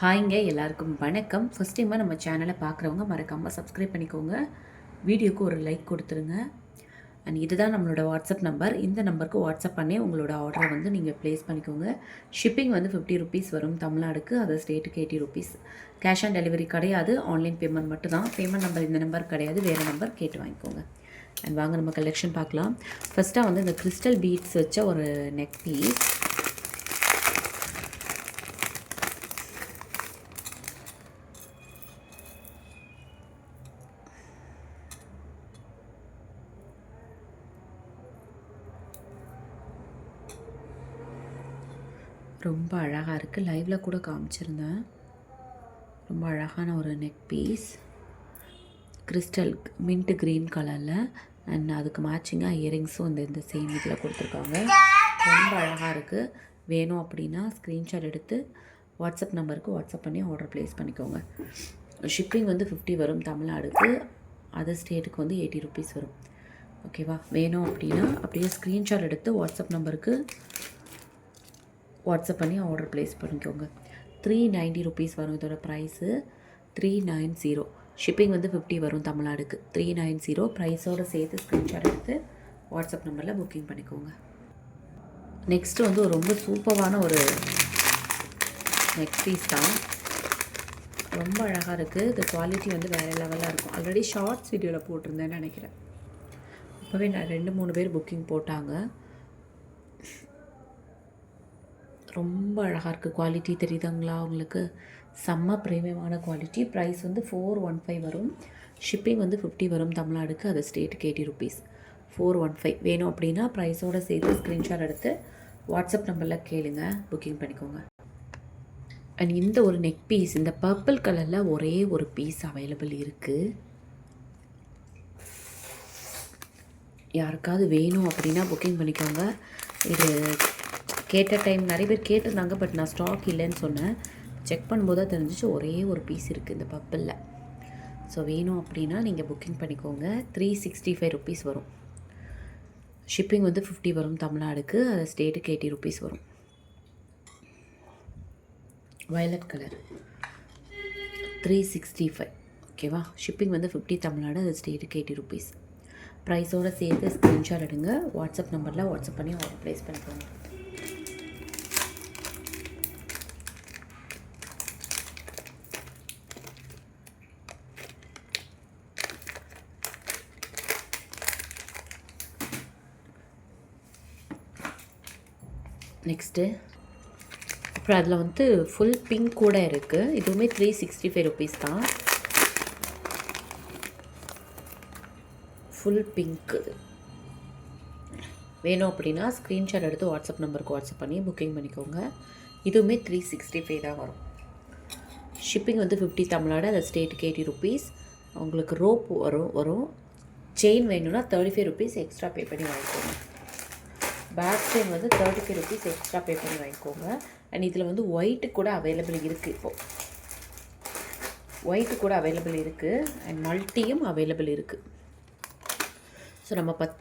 ஹாய்ங்க எல்லாருக்கும் வணக்கம். ஃபஸ்ட் டைமாக நம்ம சேனலை பார்க்குறவங்க மறக்காமல் சப்ஸ்கிரைப் பண்ணிக்கோங்க. வீடியோக்கு ஒரு லைக் கொடுத்துருங்க. அண்ட் இதுதான் நம்மளோட வாட்ஸ்அப் நம்பர் இந்த நம்பருக்கு வாட்ஸ்அப் பண்ணி உங்களோட ஆர்டரை வந்து நீங்கள் ப்ளேஸ் பண்ணிக்கோங்க. ஷிப்பிங் வந்து ஃபிஃப்டி ருபீஸ் வரும் தமிழ்நாடுக்கு அதை ஸ்டேட்டுக்கு eighty rupees cash on delivery கிடையாது ஆன்லைன் பேமெண்ட் மட்டும் தான் பேமெண்ட் நம்பர் இந்த நம்பர் கிடையாது வேறு நம்பர் கேட்டு வாங்கிக்கோங்க. அண்ட் வாங்க நம்ம கலெக்ஷன் பார்க்கலாம். ஃபஸ்ட்டாக வந்து இந்த கிறிஸ்டல் பீட்ஸ் வச்ச ஒரு நெக் பீஸ் ரொம்ப அழகாக இருக்குது லைவில் கூட காமிச்சிருந்தேன். ரொம்ப அழகான ஒரு neck piece crystal mint green கலரில் அண்ட் அதுக்கு மேட்சிங்காக இயரிங்ஸும் இந்த இந்த சேம் இதில் கொடுத்துருக்காங்க. ரொம்ப அழகாக இருக்குது வேணும் அப்படின்னா ஸ்க்ரீன்ஷாட் எடுத்து வாட்ஸ்அப் நம்பருக்கு வாட்ஸ்அப் பண்ணி ஆர்டர் ப்ளேஸ் பண்ணிக்கோங்க. ஷிப்பிங் வந்து ஃபிஃப்டி வரும் தமிழ்நாடுக்கு. அதர் ஸ்டேட்டுக்கு வந்து எயிட்டி ருபீஸ் வரும். ஓகேவா வேணும் அப்படின்னா அப்படியே ஸ்க்ரீன்ஷாட் எடுத்து வாட்ஸ்அப் நம்பருக்கு வாட்ஸ்அப் பண்ணி ஆர்டர் ப்ளேஸ் பண்ணிக்கோங்க. த்ரீ நைன்ட்டி ருபீஸ் வரும் இதோட price three nine zero shipping வந்து ஃபிஃப்டி வரும் தமிழ்நாடுக்கு. த்ரீ நைன் ஜீரோ ப்ரைஸோடு சேர்த்து ஸ்க்ரீன்ஷாட் எடுத்து வாட்ஸ்அப் நம்பரில் புக்கிங் பண்ணிக்கோங்க. நெக்ஸ்ட்டு வந்து ரொம்ப சூப்பரான ஒரு நெக் பீஸ் தான். ரொம்ப அழகாக இருக்குது இந்த குவாலிட்டி வந்து வேறு லெவலாக இருக்கும். ஆல்ரெடி ஷார்ட்ஸ் வீடியோவில் போட்டிருந்தேன்னு நினைக்கிறேன். இப்போவே நான் ரெண்டு மூணு பேர் புக்கிங் போட்டாங்க. ரொம்ப அழகாக இருக்குது குவாலிட்டி தெரியுதுங்களா உங்களுக்கு? செம்ம பிரீமியமான குவாலிட்டி ப்ரைஸ் வந்து ஃபோர் ஒன் ஃபைவ் வரும். ஷிப்பிங் வந்து ஃபிஃப்டி வரும் தமிழ்நாடுக்கு. அது ஸ்டேட்டுக்கு eighty rupees four one five வேணும் அப்படின்னா ப்ரைஸோடு சேர்த்து ஸ்க்ரீன்ஷாட் எடுத்து வாட்ஸ்அப் நம்பரில் கேளுங்க. புக்கிங் பண்ணிக்கோங்க. அண்ட் இந்த ஒரு நெக் பீஸ் இந்த பர்பிள் கலரில் ஒரே ஒரு பீஸ் அவைலபிள் இருக்குது யாருக்காவது வேணும் அப்படின்னா புக்கிங் பண்ணிக்கோங்க. இது கேட்ட டைம் நிறைய பேர் கேட்டிருந்தாங்க பட் நான் ஸ்டாக் இல்லைன்னு சொன்னேன். செக் பண்ணும்போது தான் தெரிஞ்சிச்சு ஒரே ஒரு பீஸ் இருக்குது இந்த பப்பிளில் ஸோ வேணும் அப்படின்னா நீங்கள் புக்கிங் பண்ணிக்கோங்க. த்ரீ சிக்ஸ்டி ஃபைவ் ருபீஸ் வரும். ஷிப்பிங் வந்து ஃபிஃப்டி வரும் தமிழ்நாடுக்கு. அது ஸ்டேட்டுக்கு எயிட்டி ருபீஸ் வரும். Violet colour three sixty five ஓகேவா ஷிப்பிங் வந்து ஃபிஃப்டி தமிழ்நாடு அது ஸ்டேட்டுக்கு எயிட்டி ருபீஸ் ப்ரைஸோடு சேர்த்து ஸ்க்ரீன்ஷாட் எடுங்க. வாட்ஸ்அப் நம்பரில் வாட்ஸ்அப் பண்ணி ஆர்டர் ப்ளேஸ் பண்ணிக்கோங்க. நெக்ஸ்ட்டு அப்புறம் அதில் வந்து ஃபுல் பிங்க் கூட இருக்குது இதுவுமே த்ரீ சிக்ஸ்டி ஃபைவ் ருபீஸ் தான். ஃபுல் பிங்க்கு வேணும் அப்படின்னா ஸ்க்ரீன்ஷாட் எடுத்து வாட்ஸ்அப் நம்பருக்கு வாட்ஸ்அப் பண்ணி புக்கிங் பண்ணிக்கோங்க. இதுவுமே த்ரீ சிக்ஸ்டி ஃபைவ் தான் வரும். ஷிப்பிங் வந்து ஃபிஃப்டி தமிழ்நாடு அது ஸ்டேட்டுக்கு எயிட்டி ருபீஸ் உங்களுக்கு ரோப் வரும் வரும். செயின் வேணும்னா thirty five rupees extra pay பண்ணி வாங்கிக்கோங்க. பேக் செயின் வந்து thirty five rupees extra pay பண்ணி வாங்கிக்கோங்க. அண்ட் இதில் வந்து ஒயிட்டு கூட அவைலபிள் இருக்குது இப்போது ஒயிட்டு கூட அவைலபிள் இருக்குது அண்ட் மல்ட்டியும் அவைலபிள் இருக்குது ஸோ நம்ம பத்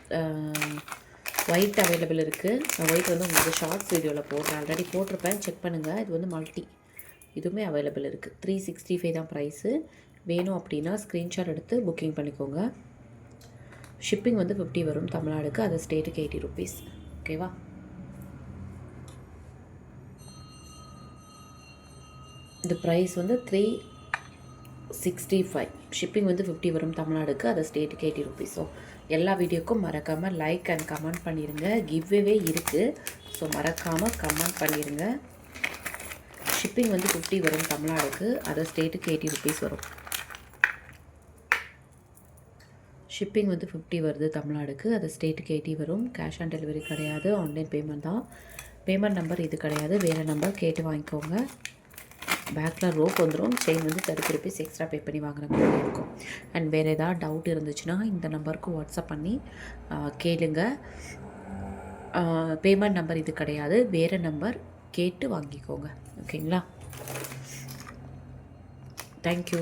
ஒயிட் அவைலபிள் இருக்குது நான் ஒயிட் வந்து உங்களுக்கு ஷார்ட்ஸ் வீடியோவில் போடுறேன் ஆல்ரெடி போட்டிருப்பேன். செக் பண்ணுங்கள் இது வந்து மல்டி இதுவுமே அவைலபிள் இருக்குது த்ரீ சிக்ஸ்டி ஃபைவ் தான் ப்ரைஸு வேணும் அப்படின்னா ஸ்க்ரீன்ஷாட் எடுத்து புக்கிங் பண்ணிக்கோங்க. ஷிப்பிங் வந்து ஃபிஃப்டி வரும் தமிழ்நாடுக்கு. அது ஸ்டேட்டுக்கு எயிட்டி ருபீஸ் ஓகேவா? இந்த ப்ரைஸ் வந்து த்ரீ சிக்ஸ்டி ஃபைவ் ஷிப்பிங் வந்து ஃபிஃப்டி வரும் தமிழ்நாடுக்கு. அது ஸ்டேட்டுக்கு எயிட்டி ருபீஸ் ஸோ எல்லா வீடியோக்கும் மறக்காமல் லைக் அண்ட் கமெண்ட் பண்ணிடுங்க கிவ்வே இருக்குது ஸோ மறக்காமல் கமெண்ட் பண்ணிடுங்க ஷிப்பிங் வந்து ஃபிஃப்டி வரும் தமிழ்நாடுக்கு. அதை ஸ்டேட்டுக்கு எயிட்டி ருபீஸ் வரும். ஷிப்பிங் வந்து ஃபிஃப்டி வருது தமிழ்நாடுக்கு. அது ஸ்டேட்டுக்கு எயிட்டி வரும். கேஷ் ஆன் டெலிவரி கிடையாது. ஆன்லைன் பேமெண்ட் தான். பேமெண்ட் நம்பர் இது கிடையாது. வேறு நம்பர் கேட்டு வாங்கிக்கோங்க. பேக்கில் ரோப் வந்துடும் செயின் வந்து தேர்ட்டி ருபீஸ் எக்ஸ்ட்ரா பே பண்ணி வாங்குற மாதிரி இருக்கும். அண்ட் வேறு ஏதாவது டவுட் இருந்துச்சுன்னா இந்த நம்பருக்கு வாட்ஸ்அப் பண்ணி கேளுங்க. பேமெண்ட் நம்பர் இது கிடையாது. வேறு நம்பர் கேட்டு வாங்கிக்கோங்க. ஓகேங்களா தேங்க்யூ